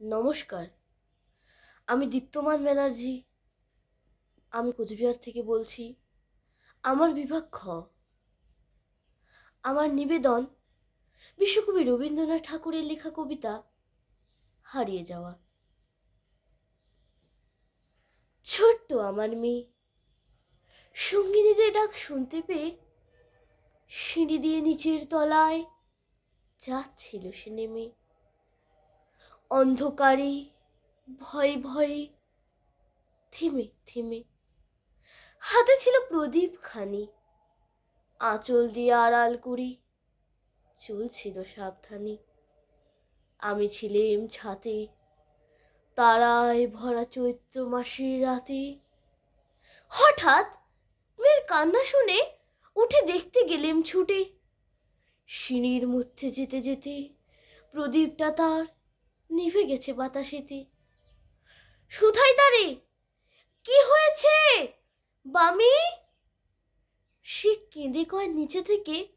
নমস্কার। আমি দীপ্তমান ব্যানার্জি। আমি কোচবিহার থেকে বলছি, আমার বিভাগ খ। আমার নিবেদন, বিশ্বকবি রবীন্দ্রনাথ ঠাকুরের লেখা কবিতা, হারিয়ে যাওয়া। ছোট্ট আমার মেয়ে, সঙ্গিনীদের ডাক শুনতে পেয়ে সিঁড়ি দিয়ে নিচের তলায় যাচ্ছিল সে নেমে। অন্ধকারে ভয়ে ভয়ে থেমে থেমে। হাতে ছিল প্রদীপ খানি আঁচল দিয়ে আড়াল করি। চলছিল সাবধানে। আমি ছিলেম ছাতে। তারায় ভরা চৈত্র মাসের রাতে। হঠাৎ মেয়ের কান্না শুনে উঠে দেখতে গেলেম ছুটে। সিঁড়ির মধ্যে যেতে যেতে প্রদীপটা তার নিভে গেছে বাতাসেতে। সুধাই তারে, কি হয়েছে? বামি? সে কেঁদে কয় নিচে থেকে,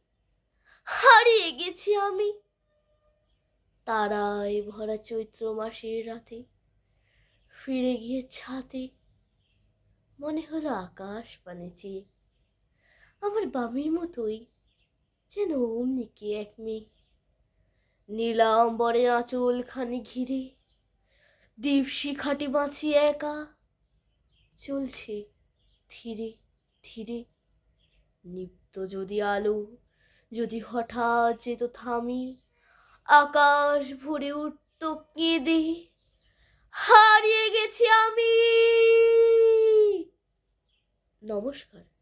হারিয়ে গেছি আমি। তারায় ভরা চৈত্র মাসের রাতে ফিরে গিয়ে ছাতে মনে হলো আকাশ চেয়ে। আমার বামির মতোই যেন অমনি কে এক মেয়ে। নীলাম্বরে আঁচল খানি ঘিরে দীপশিখাটি বাঁচি একা। চলছে ধীরে ধীরে। নিত্য যদি আলো, যদি হঠাৎ যেত থামি, আকাশ ভরে উঠত কেঁদে। হারিয়ে গেছি আমি। নমস্কার।